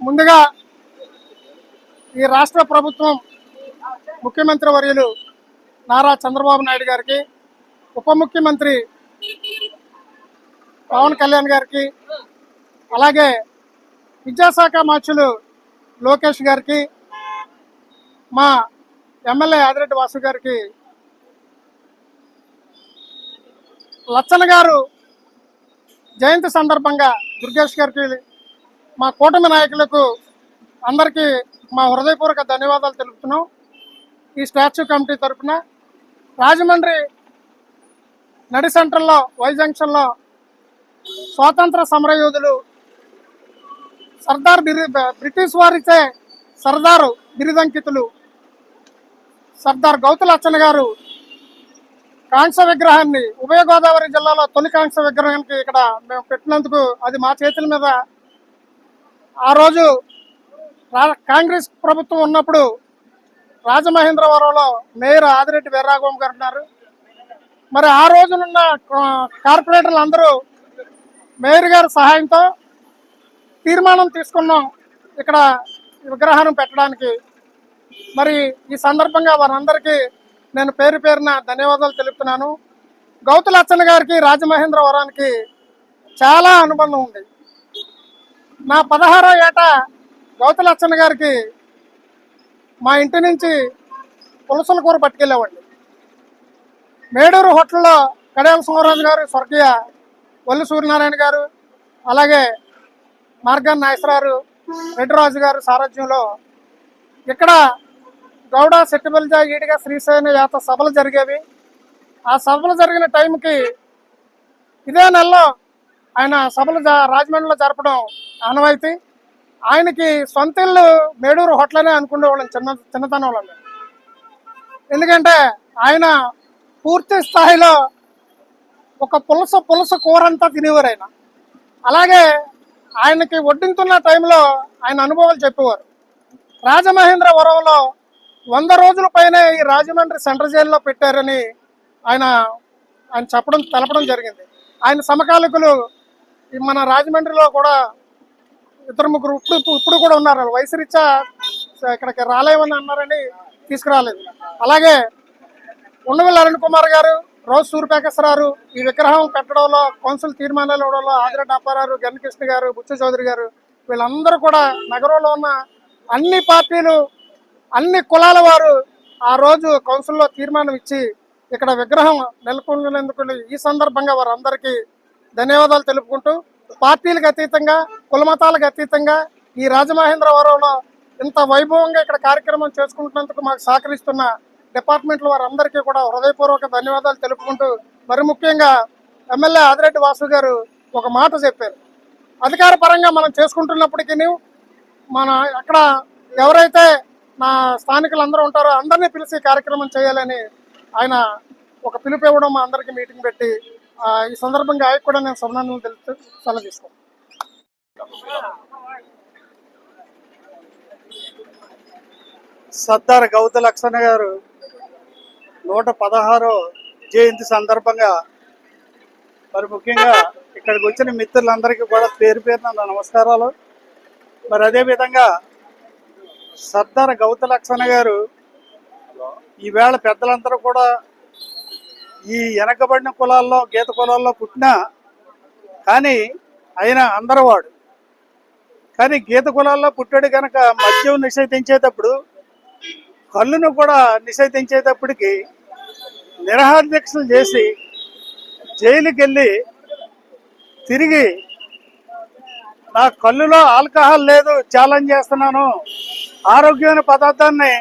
ముందుగా ఈ రాష్ట్ర ప్రభుత్వం ముఖ్యమంత్రి వర్యులు నారా చంద్రబాబు నాయుడు గారికి ఉప ముఖ్యమంత్రి పవన్ కళ్యాణ్ గారికి అలాగే విద్యాశాఖ మార్చులు లోకేష్ గారికి మా ఎమ్మెల్యే ఆదిరెడ్డి వాసు గారికి లచ్చన్న గారు జయంతి సందర్భంగా దుర్గేష్ గారికి మా కూటమి నాయకులకు అందరికీ మా హృదయపూర్వక ధన్యవాదాలు తెలుపుతున్నాం. ఈ స్టాచ్యూ కమిటీ తరఫున రాజమండ్రి నడి సెంటర్లో వై జంక్షన్లో స్వాతంత్ర సమరయోధులు సర్దార్ బిరి బ్రిటిష్ వారిచే సర్దారు బిరుదంకితులు సర్దార్ గౌతుల అచ్చన్న గారు కాంక్ష విగ్రహాన్ని ఉభయ గోదావరి జిల్లాలో తొలి కాంక్ష విగ్రహానికి ఇక్కడ మేము పెట్టినందుకు అది మా చేతుల మీద ఆ రోజు రా- కాంగ్రెస్ ప్రభుత్వం ఉన్నప్పుడు రాజమహేంద్రవరంలో మేయర్ ఆదిరెడ్డి వీర్రాఘవం గారు ఉన్నారు. మరి ఆ రోజునున్న కా- కార్పొరేటర్లు అందరూ మేయర్ గారి సహాయంతో తీర్మానం తీసుకున్నాం. ఇక్కడ విగ్రహాన్ని పెట్టడానికి. మరి ఈ సందర్భంగా వారందరికీ నేను పేరు పేరున ధన్యవాదాలు తెలుపుతున్నాను. గౌతుల అచ్చన్న గారికి రాజమహేంద్రవరానికి చాలా అనుబంధం ఉంది. నా పదహారో ఏట గౌతలచ్చన్న గారికి మా ఇంటి నుంచి పులసల కూర పట్టుకెళ్ళేవాడిని మేడూరు హోటల్లో కడియాల సింహరాజు గారు స్వర్గీయ వల్లి సూర్యనారాయణ గారు అలాగే మార్గాన్ నాయసరారు రెడ్డిరాజు గారు సారథ్యంలో ఇక్కడ గౌడ సెట్టిబల్జ ఈడిగా శ్రీశైన యాత సభలు జరిగేవి. ఆ సభలు జరిగిన టైంకి ఇదే నెలలో ఆయన సభలు జ- రాజమండ్రిలో జరపడం ఆనవాయితీ. ఆయనకి సొంత ఇల్లు మేడూరు హోటలనే అనుకునేవాళ్ళం చిన్న చిన్నతనంలో ఎందుకంటే ఆయన పూర్తి స్థాయిలో ఒక పులస పులస కూర అంతా తినేవారు ఆయన. అలాగే ఆయనకి వడ్డించున్న టైంలో ఆయన అనుభవాలు చెప్పేవారు. రాజమహేంద్రవరంలో వంద రోజుల పైనే ఈ రాజమండ్రి సెంట్రల్ జైల్లో పెట్టారని ఆయన ఆయన చెప్పడం తెలపడం జరిగింది. ఆయన సమకాలికులు ఈ మన రాజమండ్రిలో కూడా ఇద్దరు ముగ్గురు ఇప్పుడు ఇప్పుడు కూడా ఉన్నారు. వయసు రీత్యా ఇక్కడికి రాలేమని అన్నారని తీసుకురాలేదు. అలాగే ఉండవల్లి అరుణ్ కుమార్ గారు రోజు సూర్యప్రకాశరావు ఈ విగ్రహం పెట్టడంలో కౌన్సిల్ తీర్మానాలు ఇవ్వడంలో ఆదిరెడ్డి అప్పారావు గణకృష్ణ గారు బుచ్చ చౌదరి గారు వీళ్ళందరూ కూడా నగరంలో ఉన్న అన్ని పార్టీలు అన్ని కులాల వారు ఆ రోజు కౌన్సిల్లో తీర్మానం ఇచ్చి ఇక్కడ విగ్రహం నెలకొనేందుకు ఈ సందర్భంగా వారందరికీ ధన్యవాదాలు తెలుపుకుంటూ పార్టీలకు అతీతంగా కులమతాలకు అతీతంగా ఈ రాజమహేంద్రవరంలో ఇంత వైభవంగా ఇక్కడ కార్యక్రమం చేసుకుంటున్నందుకు మాకు సహకరిస్తున్న డిపార్ట్మెంట్ల వారందరికీ కూడా హృదయపూర్వక ధన్యవాదాలు తెలుపుకుంటూ మరి ముఖ్యంగా ఎమ్మెల్యే ఆదిరెడ్డి వాసు గారు ఒక మాట చెప్పారు. అధికార పరంగా మనం చేసుకుంటున్నప్పటికీ మన అక్కడ ఎవరైతే నా స్థానికులు అందరూ ఉంటారో అందరినీ పిలిచి కార్యక్రమం చేయాలని ఆయన ఒక పిలుపు ఇవ్వడం మా అందరికీ మీటింగ్ పెట్టి ఈ సందర్భంగా ఆయనకు కూడా నేను సమాధానం తెలుస్తూ సెలవు తీసుకోను సర్దార్ గౌత లక్షణ గారు నూట పదహారో జయంతి సందర్భంగా మరి ముఖ్యంగా ఇక్కడికి వచ్చిన మిత్రులందరికీ కూడా పేరు పేరున నమస్కారాలు. మరి అదేవిధంగా సర్దార్ గౌత లక్షణ గారు ఈవేళ పెద్దలందరూ కూడా ఈ వెనకబడిన కులాల్లో గీత కులాల్లో పుట్టినా కానీ ఆయన అందరవాడు కానీ గీత కులాల్లో పుట్టాడు కనుక మద్యం నిషేధించేటప్పుడు కళ్ళును కూడా నిషేధించేటప్పటికి నిరహార చేసి జైలుకి వెళ్ళి తిరిగి నా కళ్ళులో ఆల్కహాల్ లేదు ఛాలెంజ్ చేస్తున్నాను ఆరోగ్యమైన పదార్థాన్ని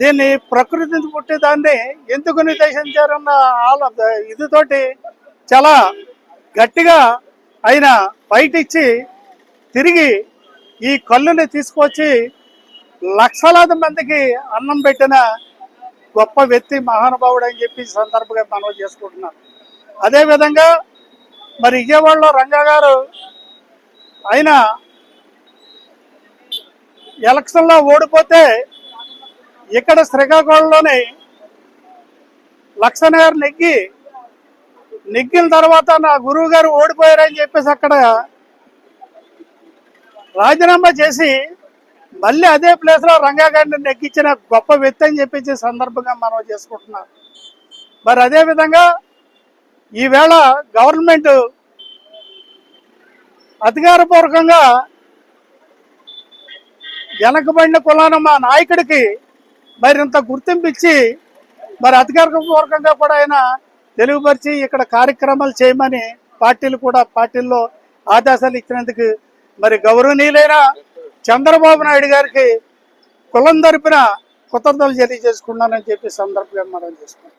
దీన్ని ప్రకృతి నుంచి పుట్టేదాన్ని ఎందుకు నిర్దేశించారన్న ఆల ఇదితోటి చాలా గట్టిగా ఆయన బయట ఇచ్చి తిరిగి ఈ కళ్ళుని తీసుకొచ్చి లక్షలాది మందికి అన్నం పెట్టిన గొప్ప వ్యక్తి మహానుభావుడు అని చెప్పి సందర్భంగా మనం చేసుకుంటున్నాం. అదేవిధంగా మరి విజయవాడలో రంగా గారు ఆయన ఎలక్షన్లో ఓడిపోతే ఇక్కడ శ్రీకాకుళంలోని లక్షనగర్ నెగ్గి నెగ్గిన తర్వాత నా గురువు గారు ఓడిపోయారని చెప్పేసి అక్కడ రాజీనామా చేసి మళ్ళీ అదే ప్లేస్లో రంగాగారిని నెగ్గించిన గొప్ప వ్యక్తి అని చెప్పేసి సందర్భంగా మనం చేసుకుంటున్నాం. మరి అదే విధంగా ఈవేళ గవర్నమెంట్ అధికారపూర్వకంగా వెనకబడిన కులాన మా నాయకుడికి మరి ఇంత గుర్తింపు ఇచ్చి మరి అధికారపూర్వకంగా కూడా ఆయన తెలుగుపరిచి ఇక్కడ కార్యక్రమాలు చేయమని పార్టీలు కూడా పార్టీల్లో ఆదేశాలు ఇచ్చినందుకు మరి గౌరవనీయులైన చంద్రబాబు నాయుడు గారికి కులం తరపున కృతజ్ఞతలు తెలియజేసుకున్నానని చెప్పి సందర్భంగా మనం చేసుకున్నాం